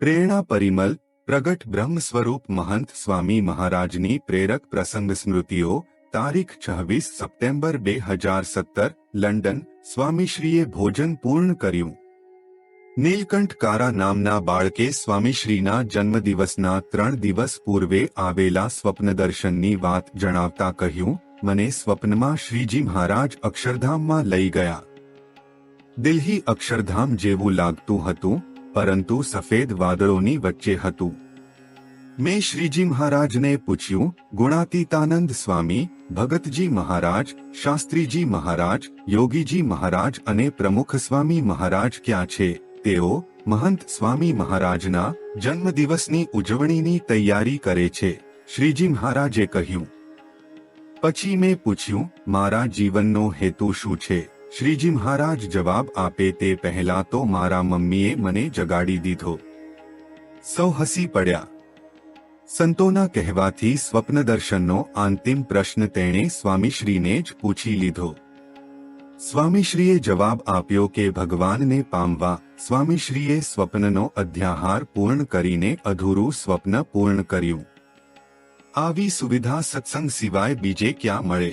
પ્રેરણા પરિમલ પ્રગટ બ્રહ્મ સ્વરૂપ મહંત સ્વામી મહારાજની પ્રેરક પ્રસંગ સ્મૃતિઓ તારીખ છવ્વીસ સપ્ટેમ્બર બે હજાર સત્તર લંડન સ્વામીશ્રીએ ભોજન પૂર્ણ કર્યું નીલકંઠ કારા નામના બાળકે સ્વામીશ્રીના જન્મદિવસના ત્રણ દિવસ પૂર્વે આવેલા સ્વપ્નદર્શનની વાત જણાવતા કહ્યું મને સ્વપ્નમાં શ્રીજી મહારાજ અક્ષરધામમાં લઈ ગયા દિલ્હી અક્ષરધામ જેવું લાગતું હતું પરંતુ સફેદ વાદળોની વચ્ચે હતું. મેં શ્રીજી મહારાજને પૂછ્યું, ગુણાતીતાનંદ સ્વામી, ભગતજી મહારાજ, શાસ્ત્રીજી મહારાજ, યોગીજી મહારાજ અને પ્રમુખ સ્વામી મહારાજ ક્યાં છે? તેઓ, મહંત સ્વામી મહારાજના જન્મદિવસની ઉજવણીની તૈયારી કરે છે, શ્રીજી મહારાજે કહ્યું. પછી મેં પૂછ્યું, મારા જીવનનો હેતુ શું છે? શ્રીજી મહારાજ જવાબ આપે તે પહેલા તો મારા મમ્મીએ મને જગાડી દીધો સૌ હસી પડ્યા સંતોના કહેવાથી સ્વપ્નદર્શનનો અંતિમ પ્રશ્ન તેણે સ્વામીશ્રીને જ પૂછી લીધો સ્વામીશ્રીએ જવાબ આપ્યો કે ભગવાનને પામવા સ્વામીશ્રીએ સ્વપ્નનો અધ્યાહાર પૂર્ણ કરીને અધૂરું સ્વપ્ન પૂર્ણ કર્યું આવી સુવિધા સત્સંગ સિવાય બીજે ક્યાં મળે